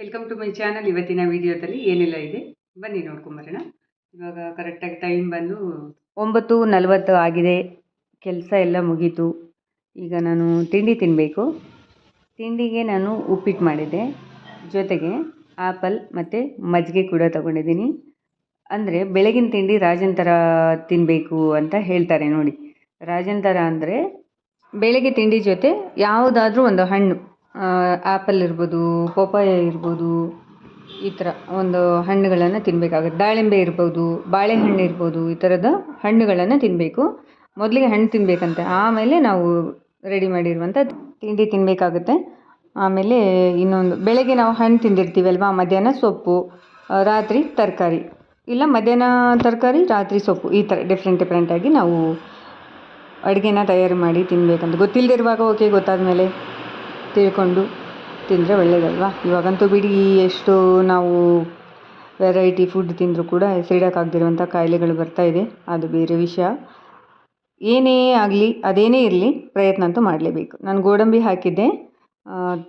Welcome to my channel ಇವತ್ತಿನ ವಿಡಿಯೋದಲ್ಲಿ ಏನೆಲ್ಲ ಇದೆ? ಬನ್ನಿ ನೋಡ್ಕೊಂಬರೋಣ. ಇವಾಗ ಕರೆಕ್ಟಾಗಿ ಟೈಮ್ ಬಂದು ಒಂಬತ್ತು ನಲವತ್ತು ಆಗಿದೆ. ಕೆಲಸ ಎಲ್ಲ ಮುಗೀತು. ಈಗ ನಾನು ತಿಂಡಿ ತಿನ್ನಬೇಕು ತಿಂಡಿಗೆ ನಾನು ಉಪ್ಪಿಟ್ಟು ಮಾಡಿದ್ದೆ. ಜೊತೆಗೆ ಆಪಲ್ ಮತ್ತು ಮಜ್ಜಿಗೆ ಕೂಡ ತಗೊಂಡಿದ್ದೀನಿ. ಅಂದರೆ ಬೆಳಗಿನ ತಿಂಡಿ ರಾಜನ್ ಥರ ತಿನ್ನಬೇಕು ಅಂತ ಹೇಳ್ತಾರೆ ನೋಡಿ. ರಾಜನ್ ಥರ ಅಂದರೆ ಬೆಳಗ್ಗೆ ತಿಂಡಿ ಜೊತೆ ಯಾವುದಾದ್ರೂ ಒಂದು ಹಣ್ಣು. ಆ್ಯಪಲ್ ಇರ್ಬೋದು, ಪಪ್ಪಾಯ ಇರ್ಬೋದು, ಈ ಥರ ಒಂದು ಹಣ್ಣುಗಳನ್ನು ತಿನ್ನಬೇಕಾಗುತ್ತೆ ದಾಳಿಂಬೆ ಇರ್ಬೋದು, ಬಾಳೆಹಣ್ಣು ಇರ್ಬೋದು, ಈ ಥರದ ಹಣ್ಣುಗಳನ್ನು ತಿನ್ನಬೇಕು ಮೊದಲಿಗೆ ಹಣ್ಣು ತಿನ್ನಬೇಕಂತೆ ಆಮೇಲೆ ನಾವು ರೆಡಿ ಮಾಡಿರುವಂಥ ತಿಂಡಿ ತಿನ್ನಬೇಕಾಗುತ್ತೆ ಆಮೇಲೆ ಇನ್ನೊಂದು, ಬೆಳಗ್ಗೆ ನಾವು ಹಣ್ಣು ತಿಂದಿರ್ತೀವಲ್ವಾ? ಮಧ್ಯಾಹ್ನ ಸೊಪ್ಪು ರಾತ್ರಿ ತರಕಾರಿ. ಇಲ್ಲ, ಮಧ್ಯಾಹ್ನ ತರಕಾರಿ, ರಾತ್ರಿ ಸೊಪ್ಪು, ಈ ಥರ ಡಿಫ್ರೆಂಟ್ ಡಿಫ್ರೆಂಟಾಗಿ ನಾವು ಅಡುಗೆನ ತಯಾರು ಮಾಡಿ ತಿನ್ನಬೇಕಂತ ಗೊತ್ತಿಲ್ಲದಿರುವಾಗ ಓಕೆ ಗೊತ್ತಾದ ಮೇಲೆ ತಿಳ್ಕೊಂಡು ತಿಂದರೆ ಒಳ್ಳೆಯದಲ್ವಾ ಇವಾಗಂತೂ ಬಿಡಿ ಎಷ್ಟು ನಾವು ವೆರೈಟಿ ಫುಡ್ ತಿಂದರೂ ಕೂಡ ಹೆಸರಿಡೋಕ್ಕಾಗದಿರುವಂಥ ಕಾಯಿಲೆಗಳು ಬರ್ತಾ ಇದೆ. ಅದು ಬೇರೆ ವಿಷಯ. ಏನೇ ಆಗಲಿ, ಅದೇನೇ ಇರಲಿ ಪ್ರಯತ್ನ ಅಂತೂ ಮಾಡಲೇಬೇಕು. ನಾನು ಗೋಡಂಬಿ ಹಾಕಿದ್ದೆ.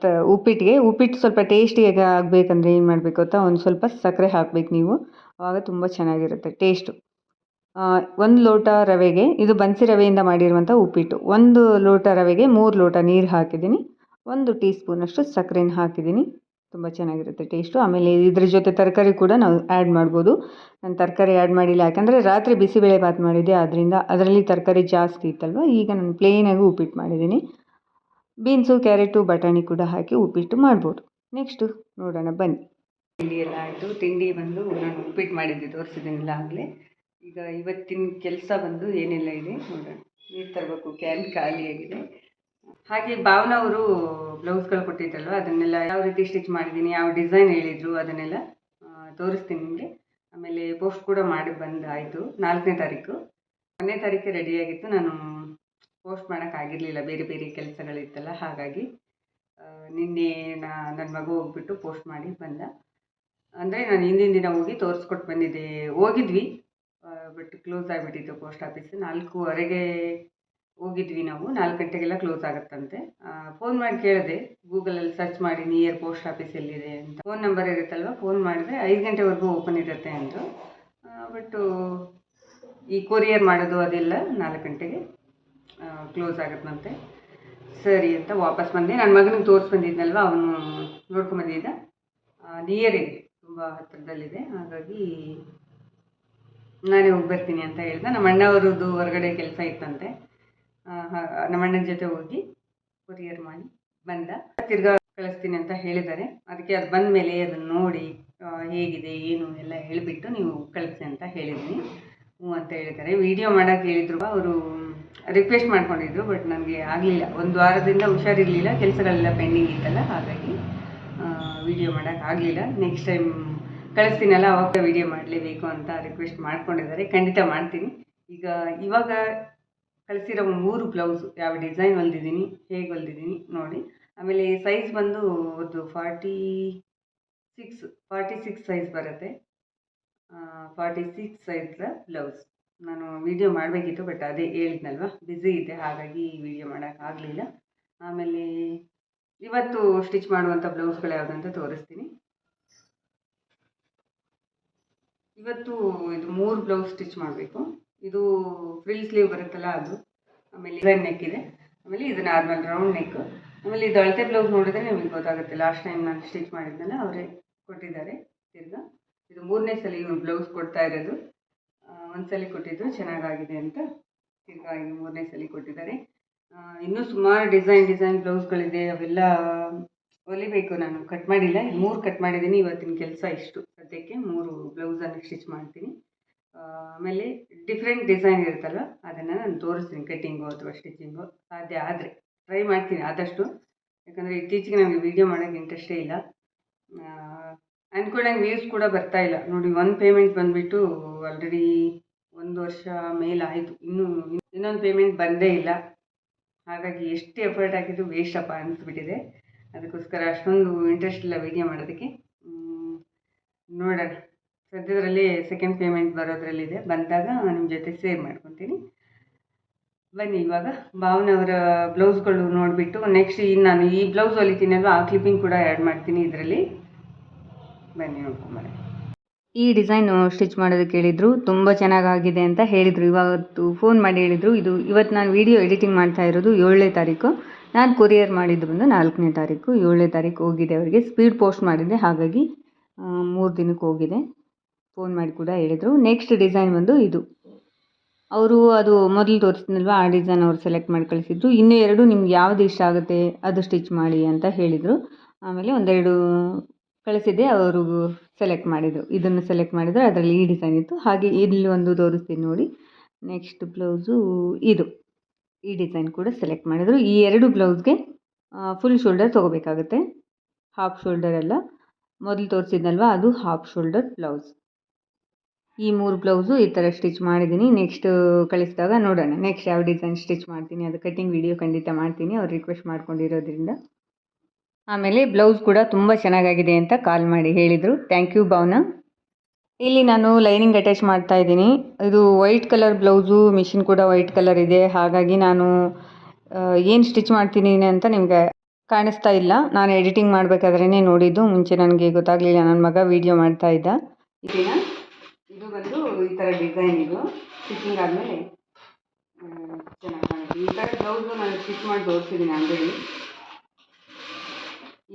ತ ಉಪ್ಪಿಟ್ಟಿಗೆ ಉಪ್ಪಿಟ್ಟು ಸ್ವಲ್ಪ ಟೇಸ್ಟಿಯಾಗಿ ಆಗಬೇಕಂದ್ರೆ ಏನು ಮಾಡಬೇಕು ಗೊತ್ತಾ? ಒಂದು ಸ್ವಲ್ಪ ಸಕ್ಕರೆ ಹಾಕಬೇಕು ನೀವು. ಆವಾಗ ತುಂಬ ಚೆನ್ನಾಗಿರುತ್ತೆ ಟೇಸ್ಟು ಒಂದು ಲೋಟ ರವೆಗೆ, ಇದು ಬನ್ಸಿ ರವೆಯಿಂದ ಮಾಡಿರುವಂಥ ಉಪ್ಪಿಟ್ಟು. ಒಂದು ಲೋಟ ರವೆಗೆ ಮೂರು ಲೋಟ ನೀರು ಹಾಕಿದ್ದೀನಿ. ಒಂದು ಟೀ ಸ್ಪೂನಷ್ಟು ಸಕ್ಕರೆನ ಹಾಕಿದ್ದೀನಿ. ತುಂಬ ಚೆನ್ನಾಗಿರುತ್ತೆ ಟೇಸ್ಟು. ಆಮೇಲೆ ಇದ್ರ ಜೊತೆ ತರಕಾರಿ ಕೂಡ ನಾವು ಆ್ಯಡ್ ಮಾಡ್ಬೋದು. ನಾನು ತರಕಾರಿ ಆ್ಯಡ್ ಮಾಡಿಲ್ಲ. ಯಾಕಂದರೆ ರಾತ್ರಿ ಬಿಸಿಬೇಳೆ ಭಾತ್ ಮಾಡಿದ್ದೆ ಆದ್ದರಿಂದ ಅದರಲ್ಲಿ ತರಕಾರಿ ಜಾಸ್ತಿ ಇತ್ತಲ್ವ? ಈಗ ನಾನು ಪ್ಲೇನಾಗಿ ಉಪ್ಪಿಟ್ಟು ಮಾಡಿದ್ದೀನಿ. ಬೀನ್ಸು, ಕ್ಯಾರೆಟು, ಬಟಾಣಿ ಕೂಡ ಹಾಕಿ ಉಪ್ಪಿಟ್ಟು ಮಾಡ್ಬೋದು. ನೆಕ್ಸ್ಟು ನೋಡೋಣ, ಬನ್ನಿ. ತಿಂಡಿ ಎಲ್ಲ ಆಯಿತು. ತಿಂಡಿ ಬಂದು ನಾನು ಉಪ್ಪಿಟ್ಟು ಮಾಡಿದ್ದೆ, ತೋರಿಸಿದ್ದೀನಿಲ್ಲ ಆಗಲೇ. ಈಗ ಇವತ್ತಿನ ಕೆಲಸ ಬಂದು ಏನೆಲ್ಲ ಇದೆ ನೋಡೋಣ. ನೀರು ತರಬೇಕು, ಕ್ಯಾನ್ ಖಾಲಿಯಾಗಿದೆ. ಹಾಗೆ ಭಾವನ ಅವರು ಬ್ಲೌಸ್ಗಳು ಕೊಟ್ಟಿದ್ದಲ್ವ? ಅದನ್ನೆಲ್ಲ ಯಾವ ರೀತಿ ಸ್ಟಿಚ್ ಮಾಡಿದ್ದೀನಿ, ಯಾವ ಡಿಸೈನ್ ಹೇಳಿದ್ರು ಅದನ್ನೆಲ್ಲ ತೋರಿಸ್ತೀನಿ ನಿಮಗೆ. ಆಮೇಲೆ ಪೋಸ್ಟ್ ಕೂಡ ಮಾಡಿ ಬಂದು ಆಯಿತು ನಾಲ್ಕನೇ ತಾರೀಕು. ಒಂದನೇ ರೆಡಿ ರೆಡಿಯಾಗಿತ್ತು ನಾನು ಪೋಸ್ಟ್ ಮಾಡೋಕ್ಕಾಗಿರಲಿಲ್ಲ ಬೇರೆ ಬೇರೆ ಕೆಲಸಗಳಿತ್ತಲ್ಲ, ಹಾಗಾಗಿ ನಿನ್ನೆ ನಾ ನನ್ನ ಮಗು ಹೋಗ್ಬಿಟ್ಟು ಪೋಸ್ಟ್ ಮಾಡಿ ಬಂದ. ಅಂದರೆ ನಾನು ಹಿಂದಿನ ದಿನ ಹೋಗಿ ತೋರಿಸ್ಕೊಟ್ಟು ಬಂದಿದ್ದೆ. ಹೋಗಿದ್ವಿ ಬಟ್ ಕ್ಲೋಸ್ ಆಗಿಬಿಟ್ಟಿತ್ತು ಪೋಸ್ಟ್ ಆಫೀಸ್ ನಾಲ್ಕೂವರೆಗೆ ಹೋಗಿದ್ವಿ ನಾವು, ನಾಲ್ಕು ಗಂಟೆಗೆಲ್ಲ ಕ್ಲೋಸ್ ಆಗುತ್ತಂತೆ. ಫೋನ್ ಮಾಡಿ ಕೇಳಿದೆ. ಗೂಗಲಲ್ಲಿ ಸರ್ಚ್ ಮಾಡಿ ನಿಯರ್ ಪೋಸ್ಟ್ ಆಫೀಸ್ ಎಲ್ಲಿದೆ ಅಂತ. ಫೋನ್ ನಂಬರ್ ಇರುತ್ತಲ್ವ ಫೋನ್ ಮಾಡಿದ್ರೆ ಐದು ಗಂಟೆವರೆಗೂ ಓಪನ್ ಇರುತ್ತೆ ಅಂದರು. ಬಟ್ಟು ಈ ಕೊರಿಯರ್ ಮಾಡೋದು ಅದೆಲ್ಲ ನಾಲ್ಕು ಗಂಟೆಗೆ ಕ್ಲೋಸ್ ಆಗುತ್ತಂತೆ. ಸರಿ ಅಂತ ವಾಪಸ್ ಬಂದೆ. ನನ್ನ ಮಗನಿಗೆ ತೋರಿಸ್ಬಂದಿದ್ನಲ್ವ ಅವನು ನೋಡ್ಕೊಂಬಂದಿದ್ದ ನಿಯರ್ ಇದೆ, ತುಂಬ ಹತ್ತಿರದಲ್ಲಿದೆ ಹಾಗಾಗಿ ನಾನೇ ಹೋಗಿ ಬರ್ತೀನಿ ಅಂತ ಹೇಳ್ದೆ. ನಮ್ಮ ಅಣ್ಣವರದ್ದು ಹೊರಗಡೆ ಕೆಲಸ ಇತ್ತಂತೆ. ಆ, ಹಾ- ನಮ್ಮ ಅಣ್ಣನ ಜೊತೆ ಹೋಗಿ ಕೊರಿಯರ್ ಮಾಡಿ ಬಂದ. ತಿರ್ಗಾ ಕಳಿಸ್ತೀನಿ ಅಂತ ಹೇಳಿದ್ದಾರೆ. ಅದಕ್ಕೆ ಅದು ಬಂದ ಮೇಲೆ ಅದನ್ನು ನೋಡಿ ಹೇಗಿದೆ ಏನು ಎಲ್ಲ ಹೇಳಿಬಿಟ್ಟು ನೀವು ಕಳಿಸಿ ಅಂತ ಹೇಳಿದ್ದೀನಿ. ಹ್ಞೂ ಅಂತ ಹೇಳಿದ್ದಾರೆ. ವಿಡಿಯೋ ಮಾಡೋಕ್ಕೆ ಹೇಳಿದ್ರು. ಅವರು ರಿಕ್ವೆಸ್ಟ್ ಮಾಡ್ಕೊಂಡಿದ್ರು ಬಟ್ ನನಗೆ ಆಗಲಿಲ್ಲ. ಒಂದು ವಾರದಿಂದ ಹುಷಾರಿರಲಿಲ್ಲ ಕೆಲಸಗಳೆಲ್ಲ ಪೆಂಡಿಂಗ್ ಇತ್ತಲ್ಲ ಹಾಗಾಗಿ ವಿಡಿಯೋ ಮಾಡೋಕ್ಕಾಗಲಿಲ್ಲ ನೆಕ್ಸ್ಟ್ ಟೈಮ್ ಕಳಿಸ್ತೀನಲ್ಲ ಅವಾಗ ವಿಡಿಯೋ ಮಾಡಲೇಬೇಕು ಅಂತ ರಿಕ್ವೆಸ್ಟ್ ಮಾಡ್ಕೊಂಡಿದ್ದಾರೆ. ಖಂಡಿತ ಮಾಡ್ತೀನಿ. ಈಗ ಇವಾಗ ಕಳಿಸಿರೋ ಮೂರು ಬ್ಲೌಸು, ಯಾವ ಡಿಸೈನ್ ಹೊಲ್ದಿದ್ದೀನಿ, ಹೇಗೆ ಹೊಲ್ದಿದ್ದೀನಿ ನೋಡಿ. ಆಮೇಲೆ ಸೈಜ್ ಬಂದು ಒಂದು forty six forty six size ಬರುತ್ತೆ ಫಾರ್ಟಿ ಸಿಕ್ಸ್ ಸೈಜ್ದ ಬ್ಲೌಸ್. ನಾನು ವಿಡಿಯೋ ಮಾಡಬೇಕಿತ್ತು ಬಟ್ ಅದೇ ಹೇಳಿದ್ನಲ್ವ ಬ್ಯುಸಿ ಇದೆ ಹಾಗಾಗಿ ವಿಡಿಯೋ ಮಾಡೋಕ್ಕಾಗಲಿಲ್ಲ ಆಮೇಲೆ ಇವತ್ತು ಸ್ಟಿಚ್ ಮಾಡುವಂಥ ಬ್ಲೌಸ್ಗಳು ಯಾವುದಂತ ತೋರಿಸ್ತೀನಿ. ಇವತ್ತು ಇದು ಮೂರು ಬ್ಲೌಸ್ ಸ್ಟಿಚ್ ಮಾಡಬೇಕು. ಇದು ಫ್ರಿಲ್ ಸ್ಲೀವ್ ಬರುತ್ತಲ್ಲ ಅದು. ಆಮೇಲೆ ಇವನ್ ನೆಕ್ ಇದೆ. ಆಮೇಲೆ ಇದು ನಾರ್ಮಲ್ ರೌಂಡ್ ನೆಕ್ ಆಮೇಲೆ ಇದು ಅಳತೆ ಬ್ಲೌಸ್ ನೋಡಿದ್ರೆ ನಿಮಗೆ ಗೊತ್ತಾಗುತ್ತೆ. ಲಾಸ್ಟ್ ಟೈಮ್ ನಾನು ಸ್ಟಿಚ್ ಮಾಡಿದ್ನಲ್ಲ ಅವರೇ ಕೊಟ್ಟಿದ್ದಾರೆ. ತಿರ್ಗಾ ಇದು ಮೂರನೇ ಸಲ ಇವರು ಬ್ಲೌಸ್ ಕೊಡ್ತಾ ಇರೋದು. ಒಂದ್ಸಲಿ ಒಂದು ಸಲ ಕೊಟ್ಟಿದ್ದು ಚೆನ್ನಾಗಾಗಿದೆ ಅಂತ ತಿರ್ಗಾ ಇದು ಮೂರನೇ ಸಲ ಕೊಟ್ಟಿದ್ದಾರೆ. ಇನ್ನೂ ಸುಮಾರು ಡಿಸೈನ್ ಡಿಸೈನ್ ಬ್ಲೌಸ್ಗಳಿದೆ ಅವೆಲ್ಲ ಹೊಲಿಬೇಕು ನಾನು. ಕಟ್ ಮಾಡಿಲ್ಲ. ಮೂರು ಕಟ್ ಮಾಡಿದ್ದೀನಿ. ಇವತ್ತಿನ ಕೆಲಸ ಇಷ್ಟು. ಸದ್ಯಕ್ಕೆ ಮೂರು ಬ್ಲೌಸನ್ನು ಸ್ಟಿಚ್ ಮಾಡ್ತೀನಿ. ಆಮೇಲೆ ಡಿಫ್ರೆಂಟ್ ಡಿಸೈನ್ ಇರುತ್ತಲ್ಲ ಅದನ್ನು ನಾನು ತೋರಿಸ್ತೀನಿ, ಕಟ್ಟಿಂಗು ಅಥವಾ ಸ್ಟಿಚಿಂಗು ಸಾಧ್ಯ ಆದರೆ ಟ್ರೈ ಮಾಡ್ತೀನಿ ಆದಷ್ಟು. ಯಾಕಂದರೆ ಇತ್ತೀಚೆಗೆ ನನಗೆ ವೀಡಿಯೋ ಮಾಡೋಕ್ಕೆ ಇಂಟ್ರೆಸ್ಟೇ ಇಲ್ಲ. ಅಂದ್ಕೊಂಡಂಗೆ ವ್ಯೂಸ್ ಕೂಡ ಬರ್ತಾ ಇಲ್ಲ. ನೋಡಿ ಒಂದು ಪೇಮೆಂಟ್ ಬಂದುಬಿಟ್ಟು ಆಲ್ರೆಡಿ ಒಂದು ವರ್ಷ ಮೇಲಾಯಿತು ಇನ್ನೂ, ಇನ್ನೊಂದು ಪೇಮೆಂಟ್ ಬಂದೇ ಇಲ್ಲ. ಹಾಗಾಗಿ ಎಷ್ಟು ಎಫರ್ಟ್ ಹಾಕಿದ್ರು ವೇಸ್ಟ್ ಅಪ್ಪ ಅನಿಸ್ಬಿಟ್ಟಿದೆ. ಅದಕ್ಕೋಸ್ಕರ ಅಷ್ಟೊಂದು ಇಂಟ್ರೆಸ್ಟ್ ಇಲ್ಲ ವೀಡಿಯೋ ಮಾಡೋದಕ್ಕೆ. ನೋಡೋಣ. ಸದ್ಯದರಲ್ಲಿ ಸೆಕೆಂಡ್ ಪೇಮೆಂಟ್ ಬರೋದ್ರಲ್ಲಿದೆ. ಬಂದಾಗ ನಿಮ್ಮ ಜೊತೆ ಶೇರ್ ಮಾಡ್ಕೊತೀನಿ. ಬನ್ನಿ, ಇವಾಗ ಭಾವನವರ ಬ್ಲೌಸ್ಗಳು ನೋಡಿಬಿಟ್ಟು ನೆಕ್ಸ್ಟ್ ಇನ್ನು ನಾನು ಈ ಬ್ಲೌಸ್ ಹೊಲಿತೀನಲ್ವ, ಆ ಕ್ಲಿಪ್ಪಿಂಗ್ ಕೂಡ ಆ್ಯಡ್ ಮಾಡ್ತೀನಿ ಇದರಲ್ಲಿ. ಬನ್ನಿ ನೋಡ್ಕೊಂಬರೋಣ ಈ ಡಿಸೈನು ಸ್ಟಿಚ್ ಮಾಡೋದಕ್ಕೆ ಹೇಳಿದರು ತುಂಬ ಚೆನ್ನಾಗಾಗಿದೆ ಅಂತ ಹೇಳಿದರು. ಇವತ್ತು ಫೋನ್ ಮಾಡಿ ಹೇಳಿದರು, ಇದು ಇವತ್ತು ನಾನು ವೀಡಿಯೋ ಎಡಿಟಿಂಗ್ ಮಾಡ್ತಾ ಇರೋದು ಏಳನೇ ತಾರೀಕು. ನಾನು ಕೊರಿಯರ್ ಮಾಡಿದ್ದು ಬಂದು ನಾಲ್ಕನೇ ತಾರೀಕು. ಏಳನೇ ತಾರೀಕು ಹೋಗಿದೆ ಅವರಿಗೆ. ಸ್ಪೀಡ್ ಪೋಸ್ಟ್ ಮಾಡಿದ್ದೆ ಹಾಗಾಗಿ ಮೂರು ದಿನಕ್ಕೆ ಹೋಗಿದೆ. ಫೋನ್ ಮಾಡಿ ಕೂಡ ಹೇಳಿದರು. ನೆಕ್ಸ್ಟ್ ಡಿಸೈನ್ ಬಂದು ಇದು. ಅವರು ಅದು ಮೊದಲು ತೋರಿಸಿದ್ನಲ್ವ, ಆ ಡಿಸೈನ್ ಅವರು ಸೆಲೆಕ್ಟ್ ಮಾಡಿ ಕಳಿಸಿದ್ರು. ಇನ್ನೂ ಎರಡು ನಿಮ್ಗೆ ಯಾವ್ದು ಇಷ್ಟ ಆಗುತ್ತೆ ಅದು ಸ್ಟಿಚ್ ಮಾಡಿ ಅಂತ ಹೇಳಿದರು. ಆಮೇಲೆ ಒಂದೆರಡು ಕಳಿಸಿದ್ದೆ ಅವರು ಸೆಲೆಕ್ಟ್ ಮಾಡಿದರು. ಇದನ್ನು ಸೆಲೆಕ್ಟ್ ಮಾಡಿದರೆ, ಅದರಲ್ಲಿ ಈ ಡಿಸೈನ್ ಇತ್ತು. ಹಾಗೆ ಇಲ್ಲಿ ಒಂದು ತೋರಿಸ್ತೀನಿ ನೋಡಿ. ನೆಕ್ಸ್ಟ್ ಬ್ಲೌಸು ಇದು. ಈ ಡಿಸೈನ್ ಕೂಡ ಸೆಲೆಕ್ಟ್ ಮಾಡಿದರು. ಈ ಎರಡು ಬ್ಲೌಸ್ಗೆ ಫುಲ್ ಶೋಲ್ಡರ್ ತೊಗೋಬೇಕಾಗುತ್ತೆ. ಹಾಫ್ ಶೋಲ್ಡರ್ ಅಲ್ಲ. ಮೊದಲು ತೋರಿಸಿದ್ನಲ್ವ, ಅದು ಹಾಫ್ ಶೋಲ್ಡರ್ ಬ್ಲೌಸ್ ಈ ಮೂರು ಬ್ಲೌಸು ಈ ಥರ ಸ್ಟಿಚ್ ಮಾಡಿದ್ದೀನಿ. ನೆಕ್ಸ್ಟ್ ಕಳಿಸಿದಾಗ ನೋಡೋಣ. ನೆಕ್ಸ್ಟ್ ಯಾವ ಡಿಸೈನ್ ಸ್ಟಿಚ್ ಮಾಡ್ತೀನಿ. ಅದು ಕಟ್ಟಿಂಗ್ ವಿಡಿಯೋ ಖಂಡಿತ ಮಾಡ್ತೀನಿ. ಅವ್ರು ರಿಕ್ವೆಸ್ಟ್ ಮಾಡ್ಕೊಂಡಿರೋದ್ರಿಂದ. ಆಮೇಲೆ ಬ್ಲೌಸ್ ಕೂಡ ತುಂಬ ಚೆನ್ನಾಗಾಗಿದೆ ಅಂತ ಕಾಲ್ ಮಾಡಿ ಹೇಳಿದರು. Thank you Bhavana. ಇಲ್ಲಿ ನಾನು ಲೈನಿಂಗ್ ಅಟ್ಯಾಚ್ ಮಾಡ್ತಾ ಇದ್ದೀನಿ. ಇದು ವೈಟ್ ಕಲರ್ ಬ್ಲೌಸು, ಮಿಷಿನ್ ಕೂಡ ವೈಟ್ ಕಲರ್ ಇದೆ. ಹಾಗಾಗಿ ನಾನು ಏನು ಸ್ಟಿಚ್ ಮಾಡ್ತೀನಿ ಅಂತ ನಿಮಗೆ ಕಾಣಿಸ್ತಾ ಇಲ್ಲ. ನಾನು ಎಡಿಟಿಂಗ್ ಮಾಡಬೇಕಾದ್ರೇ ನೋಡಿದ್ದು. ಮುಂಚೆ ನನಗೆ ಗೊತ್ತಾಗಲಿಲ್ಲ. ನನ್ನ ಮಗ ವೀಡಿಯೋ ಮಾಡ್ತಾ ಇದ್ದ. ಇದನ್ನ ಇದು ಬಂದು ಈ ಥರ ಇದು ಸ್ಟಿಚಿಂಗ್ ಆದಮೇಲೆ ಚೆನ್ನಾಗಿ ಕಾಣುತ್ತೆ. ಈ ಥರ ಬ್ಲೌಸು ನಾನು ಸ್ಟಿಚ್ ಮಾಡಿ ತೋರಿಸಿದ್ದೀನಿ ಅಂಗಡಿ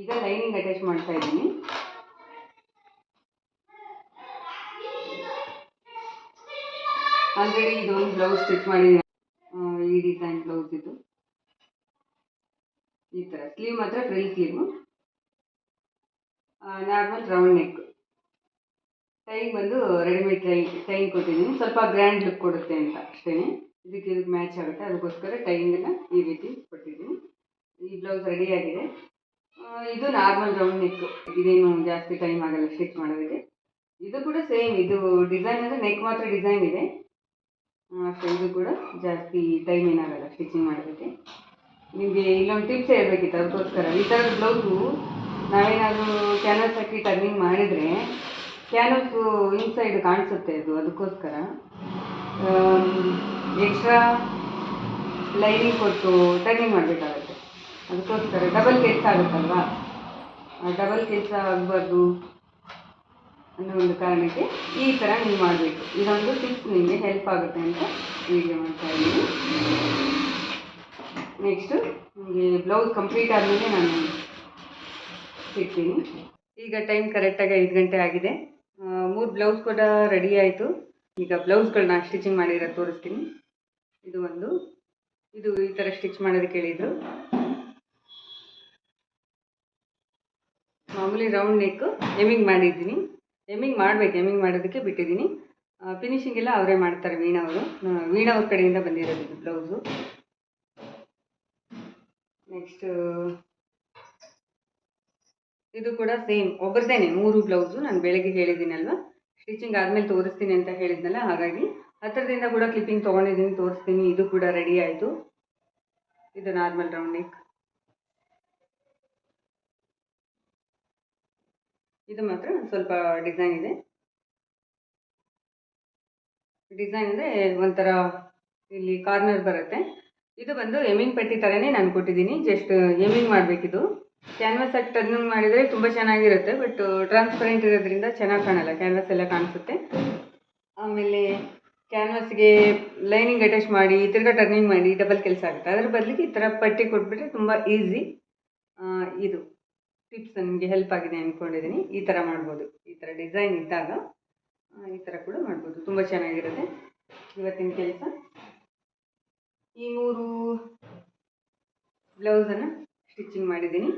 ಈಗ ಲೈನಿಂಗ್ ಅಟ್ಯಾಚ್ ಮಾಡ್ತಾ ಇದ್ದೀನಿ. ಆಲ್ರೆಡಿ ಇದೊಂದು ಬ್ಲೌಸ್ ಸ್ಟಿಚ್ ಮಾಡಿದ್ದೀನಿ. ಈ ಡಿಸೈನ್ ಬ್ಲೌಸ್ ಇದು. ಈ ಥರ ಸ್ಲೀವ್ ಮಾತ್ರ frill sleeve normal round neck ಟೈಗ್ ಬಂದು ರೆಡಿಮೇಡ್ ಟೈ ಟೈಂಗ್ ಕೊಟ್ಟಿದ್ದೀನಿ ಸ್ವಲ್ಪ ಗ್ರ್ಯಾಂಡ್ ಲುಕ್ ಕೊಡುತ್ತೆ ಅಂತ ಅಷ್ಟೇ ಇದಕ್ಕೆ ಇದಕ್ಕೆ ಮ್ಯಾಚ್ ಆಗುತ್ತೆ. ಅದಕ್ಕೋಸ್ಕರ ಟೈಂಗನ್ನು ಈ ರೀತಿ ಕೊಟ್ಟಿದ್ದೀನಿ. ಈ ಬ್ಲೌಸ್ ರೆಡಿಯಾಗಿದೆ ಇದು ನಾರ್ಮಲ್ ರೌಂಡ್ ನೆಕ್ ಇದೇನು ಜಾಸ್ತಿ ಟೈಮ್ ಆಗಲ್ಲ ಸ್ಟಿಚ್ ಮಾಡೋದಕ್ಕೆ. ಇದು ಕೂಡ ಸೇಮ್ ಇದು ಡಿಸೈನ್ ಅಂದರೆ ನೆಕ್ ಮಾತ್ರ ಡಿಸೈನ್ ಇದೆ. ಅಷ್ಟೇ ಇದು ಕೂಡ ಜಾಸ್ತಿ ಟೈಮ್ ಏನಾಗಲ್ಲ ಸ್ಟಿಚಿಂಗ್ ಮಾಡೋದಕ್ಕೆ. ನಿಮಗೆ ಇಲ್ಲೊಂದು ಟಿಪ್ಸ್ ಹೇಳ್ಬೇಕಿತ್ತು ಅದಕ್ಕೋಸ್ಕರ. ಈ ಥರದ ಬ್ಲೌಸು ನಾವೇನಾದರೂ ಕ್ಯಾನ್ವಸ್ ಹಾಕಿ ಟರ್ನಿಂಗ್ ಮಾಡಿದರೆ ಕ್ಯಾನ್ವಸ್ಸು ಇನ್ಸೈಡ್ ಕಾಣಿಸುತ್ತೆ ಇದು, ಅದಕ್ಕೋಸ್ಕರ. ಎಕ್ಸ್ಟ್ರಾ ಲೈನಿಂಗ್ ಕೊಟ್ಟು ಟರ್ನಿಂಗ್ ಮಾಡಬೇಕಾಗುತ್ತೆ. ಅದಕ್ಕೋಸ್ಕರ ಡಬಲ್ ಕೆಲಸ ಆಗುತ್ತಲ್ವಾ? ಡಬಲ್ ಕೆಲಸ ಆಗಬಾರ್ದು ಅನ್ನೋ ಒಂದು ಕಾರಣಕ್ಕೆ ಈ ಥರ ನೀವು ಮಾಡಬೇಕು. ಇದೊಂದು ಟಿಪ್ಸ್ ನಿಮಗೆ ಹೆಲ್ಪ್ ಆಗುತ್ತೆ ಅಂತ ಹೀಗೆ ಮಾಡ್ತಾ ಇದ್ದೀನಿ. ನೆಕ್ಸ್ಟು ನಿಮಗೆ ಬ್ಲೌಸ್ ಕಂಪ್ಲೀಟ್ ಆದಮೇಲೆ ನಾನು ಸಿಗ್ತೀನಿ. ಈಗ ಟೈಮ್ ಕರೆಕ್ಟಾಗಿ ಐದು ಗಂಟೆ ಆಗಿದೆ. ಮೂರು ಬ್ಲೌಸ್ ಕೂಡ ರೆಡಿ ಆಯಿತು. ಈಗ ಬ್ಲೌಸ್ಗಳನ್ನ ಸ್ಟಿಚಿಂಗ್ ಮಾಡಿರೋ ತೋರಿಸ್ತೀನಿ. ಇದು ಒಂದು. ಇದು ಈ ಥರ ಸ್ಟಿಚ್ ಮಾಡೋದಕ್ಕೆ ಹೇಳಿದರು ಮಾಮೂಲಿ ರೌಂಡ್ ನೆಕ್ ಎಮಿಂಗ್ ಮಾಡಿದ್ದೀನಿ. ಎಮಿಂಗ್ ಮಾಡಬೇಕು ಎಮಿಂಗ್ ಮಾಡೋದಕ್ಕೆ ಬಿಟ್ಟಿದ್ದೀನಿ. ಫಿನಿಶಿಂಗ್ ಎಲ್ಲ ಅವರೇ ಮಾಡ್ತಾರೆ ವೀಣಾ ಅವರು. ವೀಣಾ ಅವ್ರ ಕಡೆಯಿಂದ ಬಂದಿರೋದು ಬ್ಲೌಸು. ನೆಕ್ಸ್ಟ್ ಇದು ಕೂಡ ಸೇಮ್ ಒಬ್ಬರದೇನೆ ಮೂರು ಬ್ಲೌಸು ನಾನು ಬೆಳಗ್ಗೆ ಹೇಳಿದ್ದೀನಲ್ವ? ಸ್ಟಿಚಿಂಗ್ ಆದಮೇಲೆ ತೋರಿಸ್ತೀನಿ ಅಂತ ಹೇಳಿದ್ನಲ್ಲ, ಹಾಗಾಗಿ ಹತ್ತಿರದಿಂದ ಕೂಡ ಕ್ಲಿಪ್ಪಿಂಗ್ ತೊಗೊಂಡಿದ್ದೀನಿ, ತೋರಿಸ್ತೀನಿ, ಇದು ಕೂಡ ರೆಡಿ ಆಯಿತು. ಇದು ನಾರ್ಮಲ್ ರೌಂಡ್ ನೆಕ್ ಇದು ಮಾತ್ರ ಸ್ವಲ್ಪ ಡಿಸೈನ್ ಇದೆ. ಡಿಸೈನ್ ಅಂದರೆ ಒಂಥರ ಇಲ್ಲಿ ಕಾರ್ನರ್ ಬರುತ್ತೆ. ಇದು ಬಂದು ಎಮಿಂಗ್ ಪಟ್ಟಿ ಥರನೇ ನಾನು ಕೊಟ್ಟಿದ್ದೀನಿ ಜಸ್ಟ್ ಎಮಿಂಗ್ ಮಾಡಬೇಕಿದು. ಕ್ಯಾನ್ವಾಸ್ ಆಗಿ ಟರ್ನಿಂಗ್ ಮಾಡಿದರೆ ತುಂಬ ಚೆನ್ನಾಗಿರುತ್ತೆ ಬಟ್ ಟ್ರಾನ್ಸ್ಪರೆಂಟ್ ಇರೋದ್ರಿಂದ ಚೆನ್ನಾಗಿ ಕಾಣಲ್ಲ. ಕ್ಯಾನ್ವಾಸ್ ಎಲ್ಲ ಕಾಣಿಸುತ್ತೆ. ಆಮೇಲೆ ಕ್ಯಾನ್ವಾಸ್ಗೆ ಲೈನಿಂಗ್ ಅಟ್ಯಾಚ್ ಮಾಡಿ, ತಿರ್ಗಾ ಟರ್ನಿಂಗ್ ಮಾಡಿ ಡಬಲ್ ಕೆಲಸ ಆಗುತ್ತೆ. ಅದ್ರ ಬದಲಿಗೆ ಈ ಥರ ಪಟ್ಟಿ ಕೊಟ್ಬಿಟ್ರೆ ತುಂಬ ಈಸಿ ಇದು. ಟಿಪ್ಸ್ ನಿಮಗೆ ಹೆಲ್ಪ್ ಆಗಿದೆ ಅಂದ್ಕೊಂಡಿದ್ದೀನಿ ಈ ಥರ ಮಾಡ್ಬೋದು. ಈ ಥರ ಡಿಸೈನ್ ಇದ್ದಾಗ ಈ ಥರ ಕೂಡ ಮಾಡ್ಬೋದು. ತುಂಬ ಚೆನ್ನಾಗಿರುತ್ತೆ. ಇವತ್ತಿನ ಕೆಲಸ. ಈ ಮೂರು ಬ್ಲೌಸನ್ನು ಸ್ಟಿಚಿಂಗ್ ಮಾಡಿದ್ದೀನಿ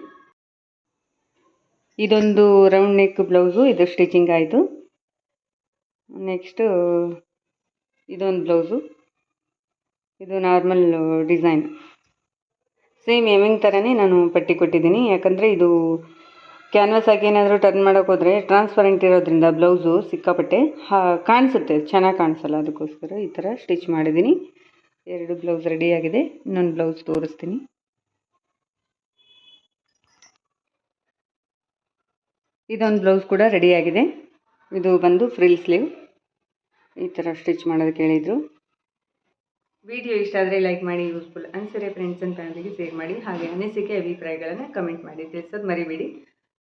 ಇದೊಂದು ರೌಂಡ್ ನೆಕ್ ಬ್ಲೌಸು ಇದು ಸ್ಟಿಚಿಂಗ್ ಆಯಿತು. ನೆಕ್ಸ್ಟು ಇದೊಂದು ಬ್ಲೌಸು ಇದು ನಾರ್ಮಲ್ ಡಿಸೈನ್ ಸೇಮ್ ಎಮಿಂಗ್ ಥರನೇ ನಾನು ಪಟ್ಟಿ ಕೊಟ್ಟಿದ್ದೀನಿ. ಯಾಕಂದರೆ ಇದು ಕ್ಯಾನ್ವಾಸ್ ಆಗಿ ಏನಾದರೂ ಟರ್ನ್ ಮಾಡೋಕೆ ಹೋದರೆ ಟ್ರಾನ್ಸ್ಪರೆಂಟ್ ಇರೋದ್ರಿಂದ ಬ್ಲೌಸು ಸಿಕ್ಕಾಪಟ್ಟೆ, ಹಾ, ಕಾಣಿಸುತ್ತೆ. ಚೆನ್ನಾಗಿ ಕಾಣಿಸಲ್ಲ. ಅದಕ್ಕೋಸ್ಕರ ಈ ಥರ ಸ್ಟಿಚ್ ಮಾಡಿದ್ದೀನಿ. ಎರಡು ಬ್ಲೌಸ್ ರೆಡಿಯಾಗಿದೆ ಇನ್ನೊಂದು ಬ್ಲೌಸ್ ತೋರಿಸ್ತೀನಿ. ಇದೊಂದು ಬ್ಲೌಸ್ ಕೂಡ ರೆಡಿಯಾಗಿದೆ ಇದು ಬಂದು ಫ್ರಿಲ್ ಸ್ಲೀವ್ ಈ ಥರ ಸ್ಟಿಚ್ ಮಾಡೋದಕ್ಕೆ ಹೇಳಿದರು. ವಿಡಿಯೋ ಇಷ್ಟ ಆದರೆ ಲೈಕ್ ಮಾಡಿ ಯೂಸ್ಫುಲ್ ಅನಿಸಿದ್ರೆ ಫ್ರೆಂಡ್ಸ್ ಆ್ಯಂಡ್ ಫ್ಯಾಮಿಲಿಗೆ ಶೇರ್ ಮಾಡಿ. ಹಾಗೆ ಅನಿಸಿಕೆ, ಅಭಿಪ್ರಾಯಗಳನ್ನು ಕಮೆಂಟ್ ಮಾಡಿ. ತಿಳಿಸೋದು ಮರಿಬೇಡಿ.